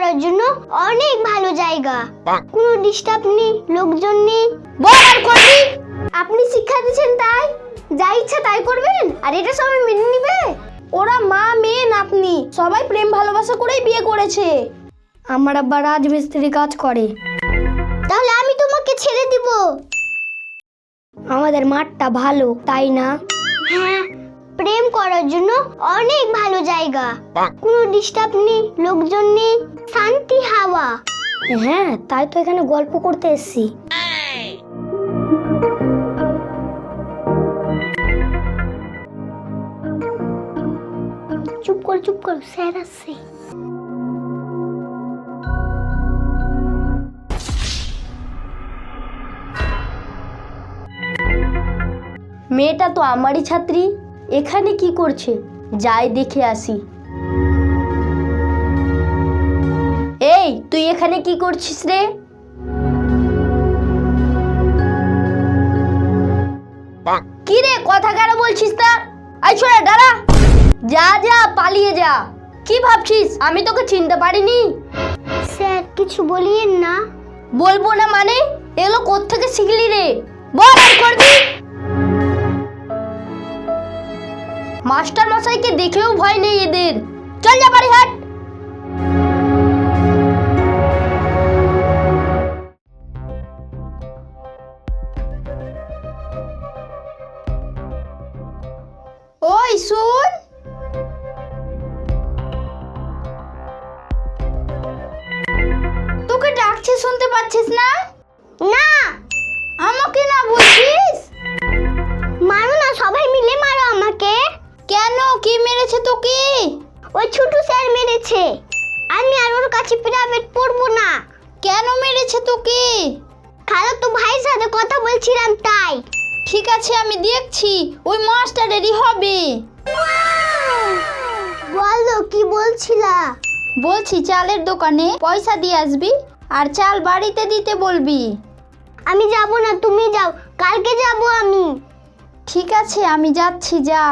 করার জন্য অনেক ভালো জায়গা। কোনো ডিস্টার্ব নেই লোকজন নেই। বল আর করবি। আপনি শিক্ষা দিচ্ছেন তাই? যা ইচ্ছা তাই করবেন। আর এটা সবাই মেনে নিবে। ওরা মা মেয়ে নাতনি সবাই প্রেম ভালোবাসা করেই বিয়ে করেছে। আমার আব্বা রাজমিস্ত্রি কাজ করে। তাহলে আমি তোমাকে ছেড়ে দিব। আমাদের মাঠটা ভালো তাই না? হ্যাঁ প্রেম করার জন্য অনেক ভালো জায়গা। কোনো ডিস্টার্ব নেই লোকজন নেই শান্তি হাওয়া। হ্যাঁ তাই তো এখানে গল্প করতে এসেছি। চুপ কর চুপ কর স্যার আসছে। মেয়েটা তো আমারই ছাত্রী। এখানে কি করছে? যাই দেখে আসি। এই তুই এখানে কি করছিস রে? কি রে কথা কেন বলছিস তা? আই ছোড়া দাঁড়া। যা যা পালিয়ে যা। কি ভাবছিস? আমি তোকে চিনতে পারিনি। স্যার কিছু বলিয়েন না। বলব না মানে? এগুলো কোত্থেকে শিখলি রে? বল আর করবি? মাস্টার মশাইকে দেখেও ভয় নেই এদের। চল যা বাড়ি হাট ওই শুন। তোকে ডাকছি শুনতে পাচ্ছিস না? না। আমাকে না বলছিস? মারো না সবাই কেন? কি মেরেছে তোকে? ওই ছোট স্যার মেরেছে। আমি আর ওর কাছে প্রাইভেট পড়ব না। কেন মেরেছে তোকে? খালা তো ভাইয়ের সাথে কথা বলছিলাম তাই। ঠিক আছে আমি দেখছি। ওই মাস্টারেরই হবে। বলো কি বলছিলা? বলছি চালের দোকানে পয়সা দিয়ে আসবি আর চাল বাড়িতে দিতে বলবি। আমি যাব না তুমি যাও। কালকে যাব আমি। ঠিক আছে আমি যাচ্ছি যা।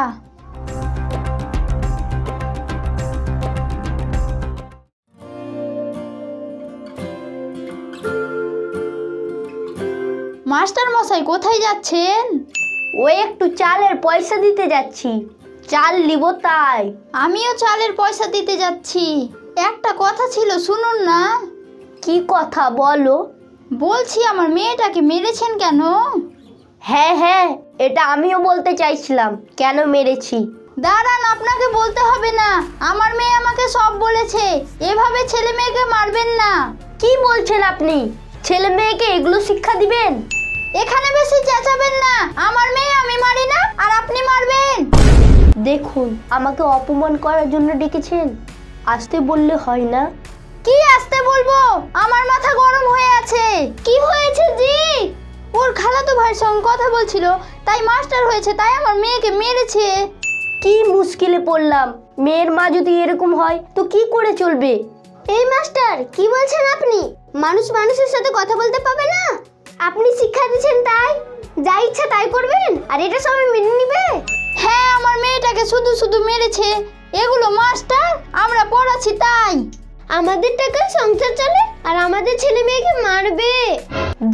মাস্টার মশাই কোথায় যাচ্ছেন? ও একটু চালের পয়সা দিতে যাচ্ছি। চাল নিব তাই। আমিও চালের পয়সা দিতে যাচ্ছি। একটা কথা ছিল, শুনুন না। কি কথা বলো? বলছি, আমার মেয়েটাকে মেরেছেন কেন? হ্যাঁ হ্যাঁ এটা আমিও বলতে চাইছিলাম। কেন মেরেছি? দাঁড়ান, আপনাকে বলতে হবে না। আমার মেয়ে আমাকে সব বলেছে। এভাবে ছেলে মেয়েকে মারবেন না। কি বলছেন আপনি? ছেলে মেয়েকে এগুলো শিক্ষা দিবেন? এখানে বেশি চেঁচাবেন না। আমার মেয়ে আমি মারি না আর আপনি মারবেন। দেখুন আমাকে অপমান করার জন্য ডেকেছেন। আসতে বললে হয় না। কি আসতে বলব? আমার মাথা গরম হয়ে আছে। কি হয়েছে জি? ওর খালাতো ভাইয়ের সঙ্গে কথা বলছিল তাই মাস্টার হয়েছে তাই আমার মেয়েকে মেরেছে। কি মুশকিলে পড়লাম। মেয়ের মা যদি এরকম হয় তো কি করে চলবে? এই মাস্টার কি বলছেন আপনি? মানুষ মানুষের সাথে কথা বলতে পাবে না? আপনি শিক্ষা দিচ্ছেন তাই? যা ইচ্ছা তাই করবেন আর এটা সবাই মেনে নিবে? হ্যাঁ আমার মেয়েটাকে শুধু শুধু মেরেছে। এগুলো মাস্টার আমরা পড়াচ্ছি তাই। আমাদের টাকায় সংসার চলে আর আমাদের ছেলে মেয়েকে মারবে।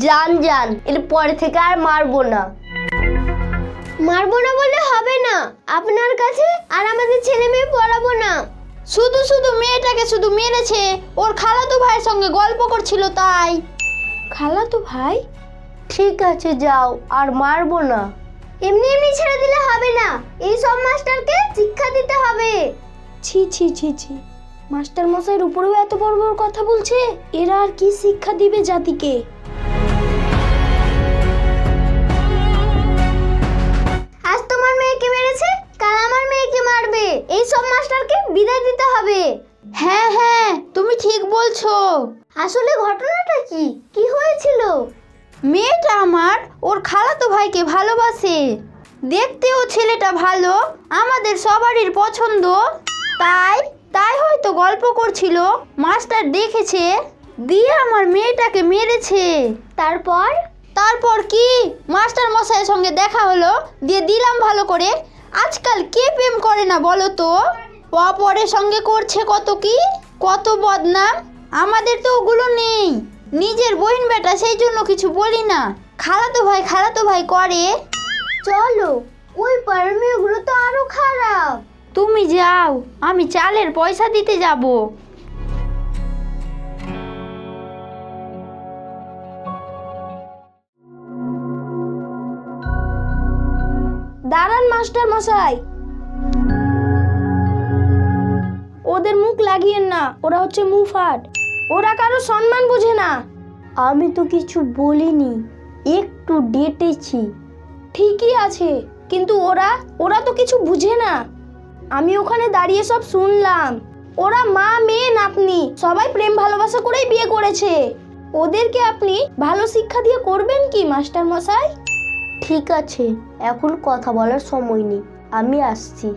জান জান এর পরে থেকে আর মারবো না। মারবো না বলে হবে না। আপনার কাছে আর আমাদের ছেলে মেয়ে পড়াবো না। শুধু শুধু মেয়েটাকে শুধু মেরেছে। ওর খালাতো ভাইয়ের সঙ্গে গল্প করছিল তাই। খালাতো ভাই? ঠিক আছে যাও আর মারবো না। এমনি এমনি ছেড়ে দিলে হবে না। এই সব মাস্টারকে শিক্ষা দিতে হবে। ছি ছি ছি ছি। মাস্টার মশাইয়ের উপরেও এত বড় বড় কথা বলছে? এরা আর কি শিক্ষা দিবে জাতিকে? আজ তোমার মেয়েকে মেরেছে কাল আমার মেয়েকে মারবে। এই সব মাস্টারকে বিদায় দিতে হবে। হ্যাঁ হ্যাঁ তুমি ঠিক বলছো। আসলে ঘটনাটা কি? কি হয়েছিল? মেয়েটা আমার, ওর খালাতো ভাইকে ভালোবাসে। দেখতেও ছেলেটা ভালো, আমাদের সবারই পছন্দ। তাই তাই হয়তো গল্প করছিল। মাস্টার দেখেছে, দিয়ে আমার মেয়েটাকে মেরেছে। তারপর? তারপর কি? মাস্টার মশাইয়ের সঙ্গে দেখা হলো, দিয়ে দিলাম ভালো করে। আজকাল কে প্রেম করে না বলো তো? অপরের সঙ্গে করছে কত কি? কত বদনাম? আমাদের তো ওগুলো নেই। নিজের বহিন বেটা সেই জন্য কিছু বলি না। খালাতো ভাই খালাতো ভাই করে। চলো, ওই পাড়ার মেয়েগুলো তো আরও খারাপ। তুমি যাও, আমি চালের পয়সা দিতে যাব। দাঁড়ান মাস্টার মশাই। ওদের মুখ লাগিয়েন না, ওরা হচ্ছে মুফাট। ওরা কারও সম্মান বোঝে না। আমি তো কিছু বলিনি একটু ডেটেছি। ঠিকই আছে কিন্তু ওরা ওরা তো কিছু বুঝে না। আমি ওখানে দাঁড়িয়ে সব শুনলাম। ওরা মা মেয়ে নাতনি সবাই প্রেম ভালোবাসা করেই বিয়ে করেছে। ওদেরকে আপনি ভালো শিক্ষা দিয়ে করবেন কি মাস্টার মশাই ঠিক আছে এখন কথা বলার সময় নেই আমি আসছি।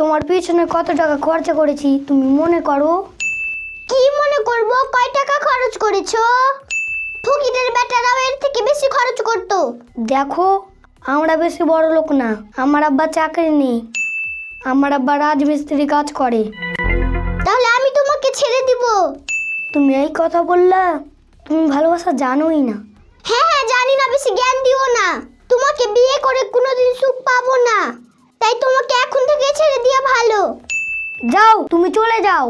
তোমার পিছনে কত টাকা খরচা করেছি তুমি মনে করো? কি মনে করব? কয় টাকা খরচ করেছ? ফকিরের বেটারাও এর থেকে বেশি খরচ করতো। দেখো আমরা বেশি বড় লোক না আমার আব্বা চাকরি নেই। আমার আব্বা রাজমিস্ত্রি কাজ করে। তাহলে আমি তোমাকে ছেড়ে দিব। তুমি এই কথা বললা তুমি ভালোবাসা জানোই না। হ্যাঁ হ্যাঁ জানি না বেশি জ্ঞান দিও না। তোমাকে বিয়ে করে কোনোদিন সুখ পাবো না। তাই তোমাকে এখন থেকে ছেড়ে দিয়া ভালো। যাও তুমি চলে যাও।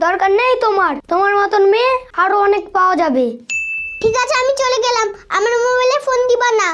দরকার নেই তোমার। তোমার মতন মেয়ে আরও অনেক পাওয়া যাবে। ঠিক আছে আমি চলে গেলাম। আমার মোবাইলে ফোন দিবা না।